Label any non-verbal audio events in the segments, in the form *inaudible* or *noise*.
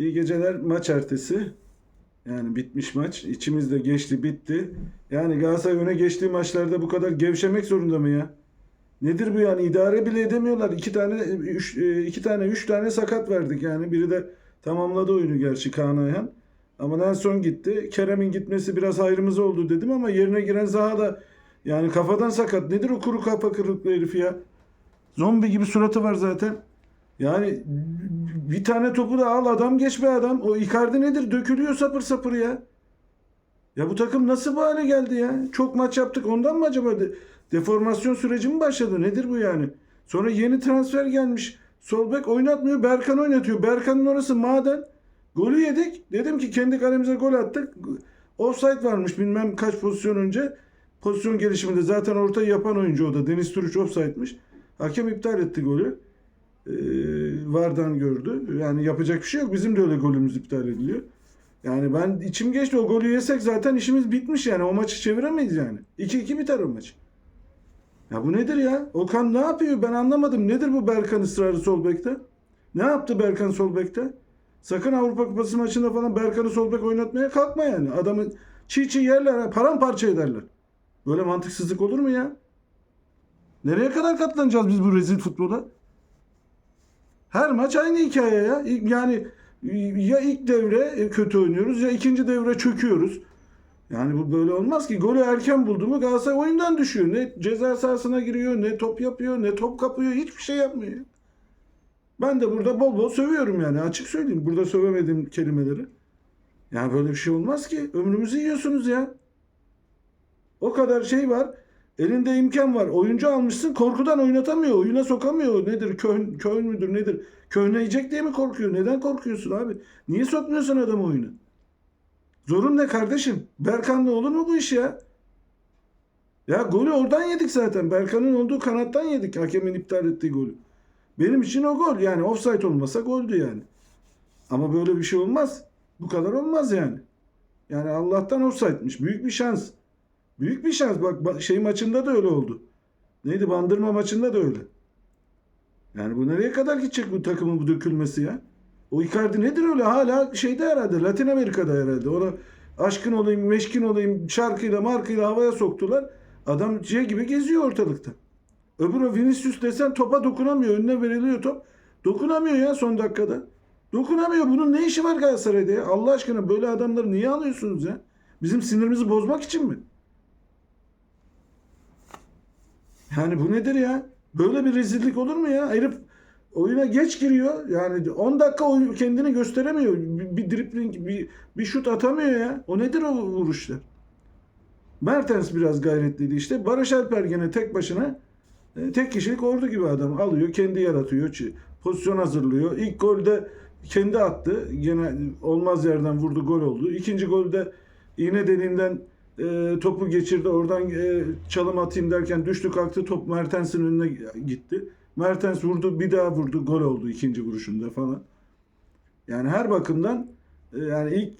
İyi geceler maç ertesi. Yani bitmiş maç. İçimizde geçti bitti. Yani Galatasaray öne geçtiği maçlarda bu kadar gevşemek zorunda mı ya? Nedir bu yani? İdare bile edemiyorlar. İki tane, üç, e, iki tane, üç tane sakat verdik yani. Biri de tamamladı oyunu gerçi Kaan Ayhan. Ama Nelson gitti. Kerem'in gitmesi biraz hayrımız oldu dedim ama yerine giren Zaha da yani kafadan sakat. Nedir o kuru kafa kırıklı herif ya? Zombi gibi suratı var zaten. Yani bir tane topu da al adam geç be adam. O Icardi nedir? Dökülüyor sapır sapır ya. Ya bu takım nasıl bu hale geldi ya? Çok maç yaptık ondan mı acaba? De- deformasyon süreci mi başladı? Nedir bu yani? Sonra yeni transfer gelmiş. Sol bek oynatmıyor. Berkan oynatıyor. Berkan'ın orası maden. Golü yedik. Dedim ki kendi kalemize gol attık. Offside varmış bilmem kaç pozisyon önce. Pozisyon gelişiminde zaten ortayı yapan oyuncu o da. Deniz Türüç offside'miş. Hakem iptal etti golü. Ee, Vardan gördü. Yani yapacak bir şey yok. Bizim de öyle golümüz iptal ediliyor. Yani ben içim geçti. O golü yesek zaten işimiz bitmiş yani. O maçı çeviremeyiz yani. 2-2 biter o maç. Ya bu nedir ya? Okan ne yapıyor? Ben anlamadım. Nedir bu Berkan ısrarı sol bekte? Ne yaptı Berkan sol bekte? Sakın Avrupa Kupası maçında falan Berkan'ı sol bek oynatmaya kalkma yani. Adamı çiğ çiğ yerler, paramparça ederler. Böyle mantıksızlık olur mu ya? Nereye kadar katlanacağız biz bu rezil futbola? Her maç aynı hikaye ya. Yani ya ilk devre kötü oynuyoruz ya ikinci devre çöküyoruz. Yani bu böyle olmaz ki. Golü erken buldu mu Galatasaray oyundan düşüyor. Ne ceza sahasına giriyor, ne top yapıyor, ne top kapıyor. Hiçbir şey yapmıyor. Ben de burada bol bol sövüyorum yani. Açık söyleyeyim. Burada sövemediğim kelimeleri. Yani böyle bir şey olmaz ki. Ömrümüzü yiyorsunuz ya. O kadar şey var. Elinde imkan var. Oyuncu almışsın korkudan oynatamıyor. Oyuna sokamıyor. Nedir? Köhn, köhn müdür nedir? Köhneyecek diye mi korkuyor? Neden korkuyorsun abi? Niye sokmuyorsun adamı oyuna? Zorun ne kardeşim? Berkan'la olur mu bu iş ya? Ya golü oradan yedik zaten. Berkan'ın olduğu kanattan yedik. Hakemin iptal ettiği golü. Benim için o gol. Yani offside olmasa goldü yani. Ama böyle bir şey olmaz. Bu kadar olmaz yani. Yani Allah'tan offside'miş. Büyük bir şans. Büyük bir şans. Bak şey maçında da öyle oldu. Neydi? Bandırma maçında da öyle. Yani bu nereye kadar gidecek bu takımın bu dökülmesi ya? O Icardi nedir öyle? Hala şeyde herhalde. Latin Amerika'da herhalde. Ona aşkın olayım, meşkin olayım şarkıyla markıyla havaya soktular. Adam şey gibi geziyor ortalıkta. Öbür o Vinicius desen topa dokunamıyor. Önüne veriliyor top. Dokunamıyor ya son dakikada. Dokunamıyor. Bunun ne işi var Galatasaray'da ya? Allah aşkına böyle adamları niye alıyorsunuz ya? Bizim sinirimizi bozmak için mi? Yani bu nedir ya? Böyle bir rezillik olur mu ya? Herif oyuna geç giriyor. Yani 10 dakika oyun kendini gösteremiyor. Bir, bir dribling, bir, bir şut atamıyor ya. O nedir o vuruşlar? Mertens biraz gayretliydi işte. Barış Alper gene tek başına e, tek kişilik ordu gibi adam alıyor, kendi yaratıyor, pozisyon hazırlıyor. İlk golde kendi attı. Gene olmaz yerden vurdu, gol oldu. İkinci golde iğne deliğinden e, topu geçirdi. Oradan e, çalım atayım derken düştü kalktı. Top Mertens'in önüne gitti. Mertens vurdu, bir daha vurdu, gol oldu ikinci vuruşunda falan. Yani her bakımdan e, yani ilk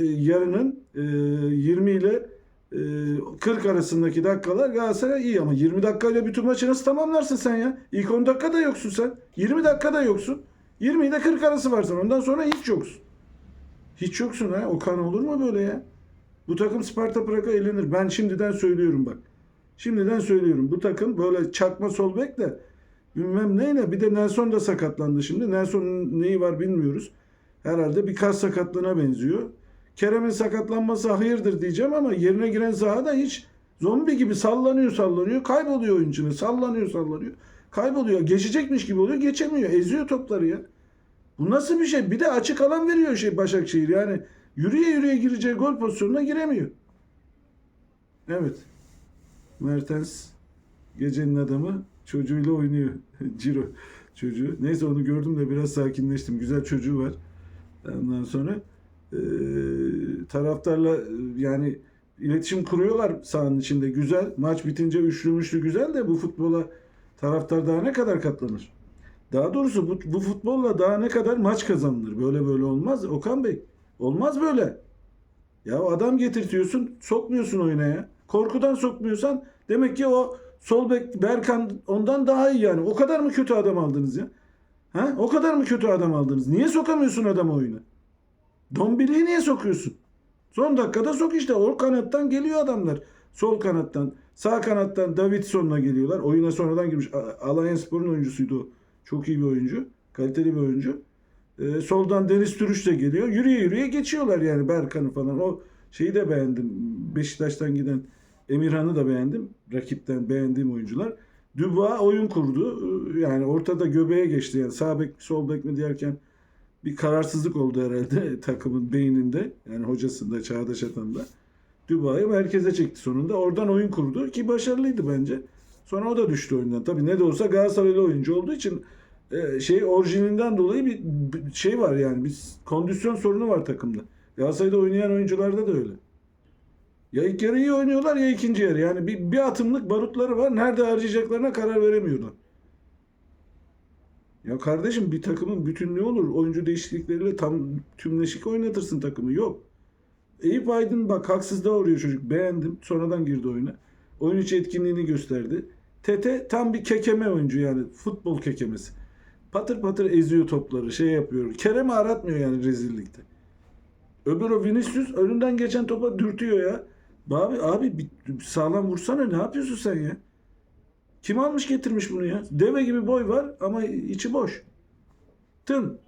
e, yarının e, 20 ile e, 40 arasındaki dakikalar Galatasaray iyi ama 20 dakikayla bütün maçı nasıl tamamlarsın sen ya? İlk 10 dakika da yoksun sen. 20 dakika da yoksun. 20 ile 40 arası varsın. Ondan sonra hiç yoksun. Hiç yoksun ha. Okan olur mu böyle ya? Bu takım Sparta Prag'a elenir. Ben şimdiden söylüyorum bak. Şimdiden söylüyorum. Bu takım böyle çakma sol bek de bilmem neyle bir de Nelson da sakatlandı şimdi. Nelson'un neyi var bilmiyoruz. Herhalde bir kas sakatlığına benziyor. Kerem'in sakatlanması hayırdır diyeceğim ama yerine giren Zaha da hiç zombi gibi sallanıyor sallanıyor. Kayboluyor oyuncunu. Sallanıyor sallanıyor. Kayboluyor. Geçecekmiş gibi oluyor. Geçemiyor. Eziyor topları ya. Bu nasıl bir şey? Bir de açık alan veriyor şey Başakşehir. Yani yürüye yürüye gireceği gol pozisyonuna giremiyor. Evet. Mertens gecenin adamı çocuğuyla oynuyor. *laughs* Ciro çocuğu. Neyse onu gördüm de biraz sakinleştim. Güzel çocuğu var. Ondan sonra e, taraftarla yani iletişim kuruyorlar sahanın içinde. Güzel. Maç bitince üçlü müşlü güzel de bu futbola taraftar daha ne kadar katlanır? Daha doğrusu bu, bu futbolla daha ne kadar maç kazanılır? Böyle böyle olmaz. Okan Bey olmaz böyle. Ya adam getirtiyorsun sokmuyorsun oyuna ya. Korkudan sokmuyorsan demek ki o sol bek Berkan ondan daha iyi yani. O kadar mı kötü adam aldınız ya? Ha? O kadar mı kötü adam aldınız? Niye sokamıyorsun adamı oyuna? Dombili'yi niye sokuyorsun? Son dakikada sok işte. O kanattan geliyor adamlar. Sol kanattan. Sağ kanattan Davidson'la geliyorlar. Oyuna sonradan girmiş. Alliance Spor'un oyuncusuydu o. Çok iyi bir oyuncu. Kaliteli bir oyuncu. Ee, soldan Deniz Türüç de geliyor. Yürüye yürüye geçiyorlar yani Berkan'ı falan. O şeyi de beğendim. Beşiktaş'tan giden Emirhan'ı da beğendim. Rakipten beğendiğim oyuncular. Dubois oyun kurdu. Ee, Yani ortada göbeğe geçti. Yani sağ bek mi sol bek mi derken bir kararsızlık oldu herhalde *laughs* takımın beyninde. Yani hocasında, Çağdaş Atan'da. Dubois'ı merkeze çekti sonunda. Oradan oyun kurdu ki başarılıydı bence. Sonra o da düştü oyundan. Tabii ne de olsa Galatasaraylı oyuncu olduğu için e, şey orijininden dolayı bir, bir şey var yani. Bir kondisyon sorunu var takımda. Galatasaray'da oynayan oyuncularda da öyle. Ya ilk yarı iyi oynuyorlar ya ikinci yarı. Yani bir, bir atımlık barutları var. Nerede harcayacaklarına karar veremiyorlar. Ya kardeşim bir takımın bütünlüğü olur. Oyuncu değişiklikleriyle tam tümleşik oynatırsın takımı. Yok. Eyüp Aydın bak haksızlığa uğruyor çocuk. Beğendim. Sonradan girdi oyuna. Oyun içi etkinliğini gösterdi. Tete tam bir kekeme oyuncu yani. Futbol kekemesi. Patır patır eziyor topları. Şey yapıyor. Kerem'i aratmıyor yani rezillikte. Öbür o Vinicius önünden geçen topa dürtüyor ya. Abi, abi sağlam vursana ne yapıyorsun sen ya? Kim almış getirmiş bunu ya? Deve gibi boy var ama içi boş. Tın.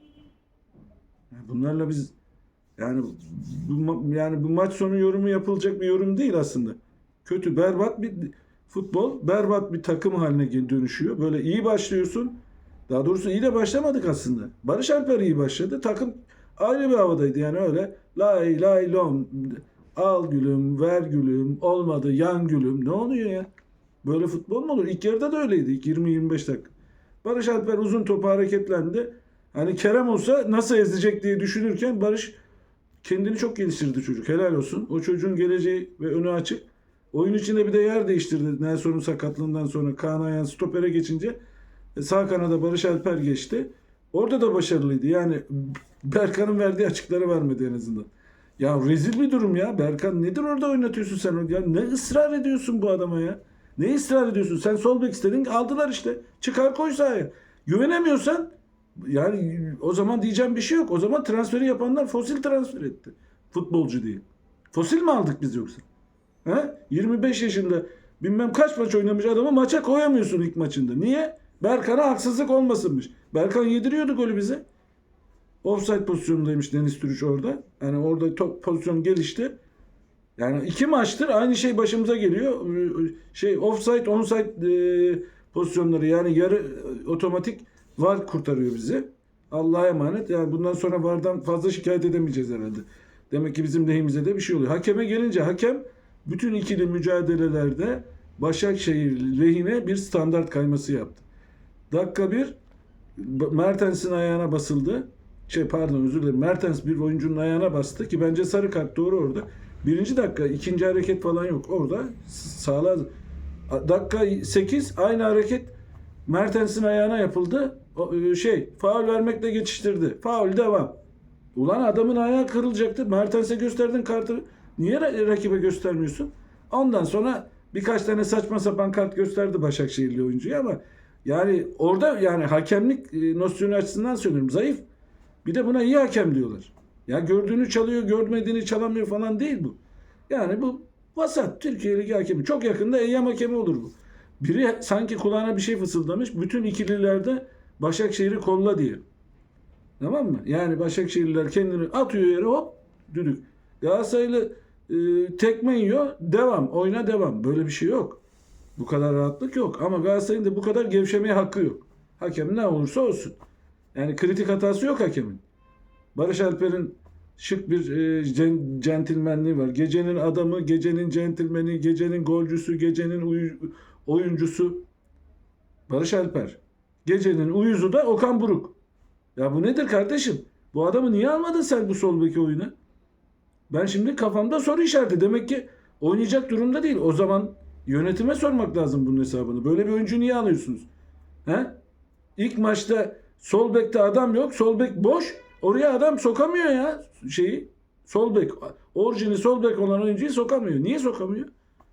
Bunlarla biz yani bu yani bu maç sonu yorumu yapılacak bir yorum değil aslında. Kötü, berbat bir futbol, berbat bir takım haline dönüşüyor. Böyle iyi başlıyorsun. Daha doğrusu iyi de başlamadık aslında. Barış Alper iyi başladı. Takım ayrı bir havadaydı yani öyle. Lay lay lom. Al gülüm, ver gülüm, olmadı yan gülüm. Ne oluyor ya? Böyle futbol mu olur? İlk yarıda da öyleydi. İlk 20-25 dakika. Barış Alper uzun topa hareketlendi. Hani Kerem olsa nasıl ezecek diye düşünürken Barış kendini çok geliştirdi çocuk. Helal olsun. O çocuğun geleceği ve önü açık. Oyun içinde bir de yer değiştirdi. Nelson'un sakatlığından sonra Kaan Ayhan stopere geçince sağ kanada Barış Alper geçti. Orada da başarılıydı. Yani Berkan'ın verdiği açıkları vermedi en azından. Ya rezil bir durum ya. Berkan nedir orada oynatıyorsun sen? Ya ne ısrar ediyorsun bu adama ya? Ne ısrar ediyorsun? Sen sol bek istedin aldılar işte. Çıkar koy sahaya. Güvenemiyorsan yani o zaman diyeceğim bir şey yok. O zaman transferi yapanlar fosil transfer etti. Futbolcu diye. Fosil mi aldık biz yoksa? He? 25 yaşında bilmem kaç maç oynamış adamı maça koyamıyorsun ilk maçında. Niye? Berkan'a haksızlık olmasınmış. Berkan yediriyordu golü bize. Offside pozisyonundaymış Deniz Türüç orada. Yani orada top pozisyon gelişti. Yani iki maçtır aynı şey başımıza geliyor. Şey offside, onside e, pozisyonları yani yarı e, otomatik var kurtarıyor bizi. Allah'a emanet. Yani bundan sonra VAR'dan fazla şikayet edemeyeceğiz herhalde. Demek ki bizim lehimize de bir şey oluyor. Hakeme gelince hakem bütün ikili mücadelelerde Başakşehir lehine bir standart kayması yaptı. Dakika bir Mertens'in ayağına basıldı. Şey pardon özür dilerim. Mertens bir oyuncunun ayağına bastı ki bence sarı kart doğru orada. Birinci dakika ikinci hareket falan yok. Orada sağla dakika 8 aynı hareket Mertens'in ayağına yapıldı. E, şey faul vermekle geçiştirdi. Faul devam. Ulan adamın ayağı kırılacaktı. Mertens'e gösterdin kartı. Niye ra- rakibe göstermiyorsun? Ondan sonra birkaç tane saçma sapan kart gösterdi Başakşehirli oyuncuya ama yani orada yani hakemlik e, nosyonu açısından söylüyorum. Zayıf. Bir de buna iyi hakem diyorlar. Ya gördüğünü çalıyor, görmediğini çalamıyor falan değil bu. Yani bu vasat Türkiye Ligi hakemi. Çok yakında eyyam hakemi olur bu. Biri sanki kulağına bir şey fısıldamış. Bütün ikililerde Başakşehir'i kolla diye. Tamam mı? Yani Başakşehirliler kendini atıyor yere hop düdük. Galatasaraylı e, tekme yiyor. Devam. Oyuna devam. Böyle bir şey yok. Bu kadar rahatlık yok. Ama Galatasaray'ın da bu kadar gevşemeye hakkı yok. Hakem ne olursa olsun. Yani kritik hatası yok hakemin. Barış Alper'in şık bir e, cen- centilmenliği var. Gecenin adamı, gecenin centilmeni, gecenin golcüsü, gecenin uyu- oyuncusu. Barış Alper. Gecenin uyuzu da Okan Buruk. Ya bu nedir kardeşim? Bu adamı niye almadın sen bu sol beki oyuna? Ben şimdi kafamda soru işareti. Demek ki oynayacak durumda değil. O zaman yönetime sormak lazım bunun hesabını. Böyle bir oyuncu niye alıyorsunuz? He? İlk maçta sol bekte adam yok. Sol bek boş. Oraya adam sokamıyor ya şeyi. Sol bek. Orijini sol bek olan oyuncuyu sokamıyor. Niye sokamıyor?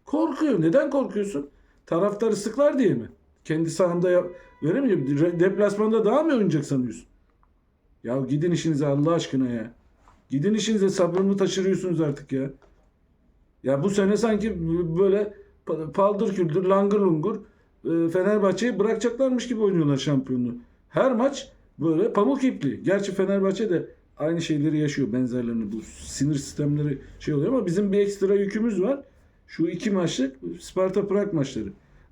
Korkuyor. Neden korkuyorsun? Taraftarı sıklar diye mi? Kendi sahanda veremiyor. Re- Deplasmanda daha mı oynayacak sanıyorsun? Ya gidin işinize Allah aşkına ya. Gidin işinize sabrımı taşırıyorsunuz artık ya. Ya bu sene sanki böyle paldır küldür langır lungur e, Fenerbahçe'yi bırakacaklarmış gibi oynuyorlar şampiyonluğu. Her maç böyle pamuk ipli. Gerçi Fenerbahçe de aynı şeyleri yaşıyor benzerlerini. Bu sinir sistemleri şey oluyor ama bizim bir ekstra yükümüz var. Şu iki maçlık Sparta Prag maçları.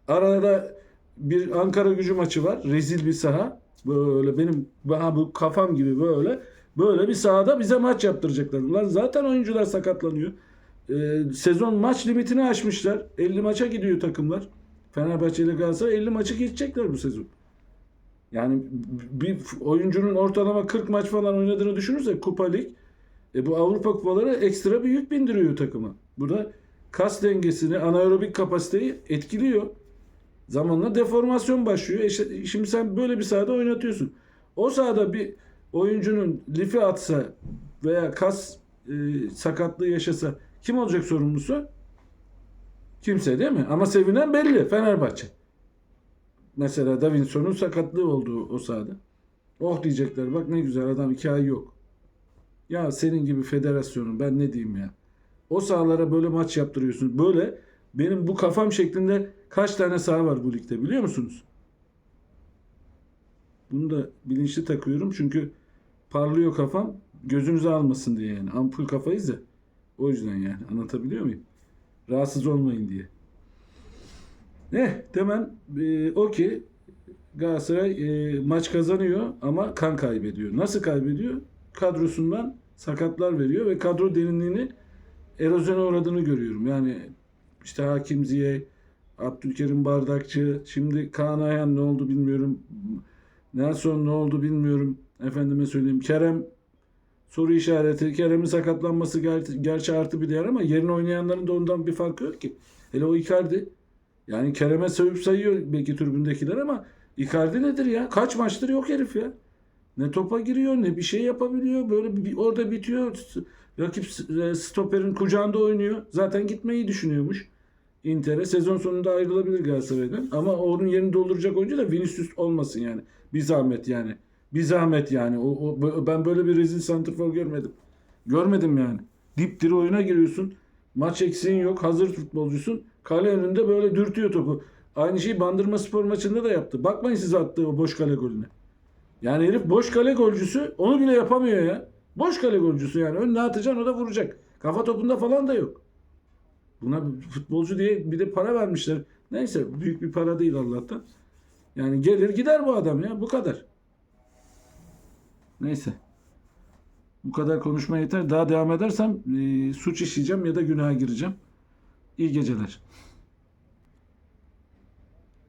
Arada bir Ankara gücü maçı var. Rezil bir saha. Böyle benim bana bu kafam gibi böyle böyle bir sahada bize maç yaptıracaklar. Lan zaten oyuncular sakatlanıyor. Ee, sezon maç limitini aşmışlar. 50 maça gidiyor takımlar. Fenerbahçe ile Galatasaray 50 maçı geçecekler bu sezon. Yani bir oyuncunun ortalama 40 maç falan oynadığını düşünürsek Kupa Lig e bu Avrupa kupaları ekstra bir yük bindiriyor takıma. Burada kas dengesini, anaerobik kapasiteyi etkiliyor. Zamanla deformasyon başlıyor. E şimdi sen böyle bir sahada oynatıyorsun. O sahada bir oyuncunun lifi atsa veya kas e, sakatlığı yaşasa kim olacak sorumlusu? Kimse değil mi? Ama sevinen belli. Fenerbahçe. Mesela Davinson'un sakatlığı olduğu o sahada. Oh diyecekler bak ne güzel adam iki ay yok. Ya senin gibi federasyonun ben ne diyeyim ya. O sahalara böyle maç yaptırıyorsun. Böyle benim bu kafam şeklinde kaç tane saha var bu ligde biliyor musunuz? Bunu da bilinçli takıyorum çünkü parlıyor kafam gözünüzü almasın diye yani. Ampul kafayız ya. O yüzden yani anlatabiliyor muyum? Rahatsız olmayın diye. Ne? Hemen e, o ki Galatasaray e, maç kazanıyor ama kan kaybediyor. Nasıl kaybediyor? Kadrosundan sakatlar veriyor ve kadro derinliğini erozyona uğradığını görüyorum. Yani işte Hakim Ziyech, Abdülkerim Bardakçı, şimdi Kaan Ayhan ne oldu bilmiyorum. Nelson ne oldu bilmiyorum. Efendime söyleyeyim. Kerem soru işareti. Kerem'in sakatlanması ger- gerçi artı bir değer ama yerine oynayanların da ondan bir farkı yok ki. Hele o Icardi. Yani Kerem'e sövüp sayıyor belki tribündekiler ama Icardi nedir ya? Kaç maçtır yok herif ya. Ne topa giriyor ne bir şey yapabiliyor. Böyle bir, orada bitiyor. Rakip e, stoperin kucağında oynuyor. Zaten gitmeyi düşünüyormuş. Inter'e sezon sonunda ayrılabilir Galatasaray'dan. Ama onun yerini dolduracak oyuncu da Vinicius olmasın yani. Bir zahmet yani. Bir zahmet yani. O, o- ben böyle bir rezil santrfor görmedim. Görmedim yani. Dipdiri oyuna giriyorsun. Maç eksiğin yok. Hazır futbolcusun. Kale önünde böyle dürtüyor topu. Aynı şeyi Bandırma Spor maçında da yaptı. Bakmayın siz attığı o boş kale golüne. Yani herif boş kale golcüsü onu bile yapamıyor ya. Boş kale golcüsü yani. Önüne atacaksın o da vuracak. Kafa topunda falan da yok. Buna futbolcu diye bir de para vermişler. Neyse büyük bir para değil Allah'tan. Yani gelir gider bu adam ya bu kadar. Neyse. Bu kadar konuşma yeter. Daha devam edersem e, suç işleyeceğim ya da günaha gireceğim. İyi geceler.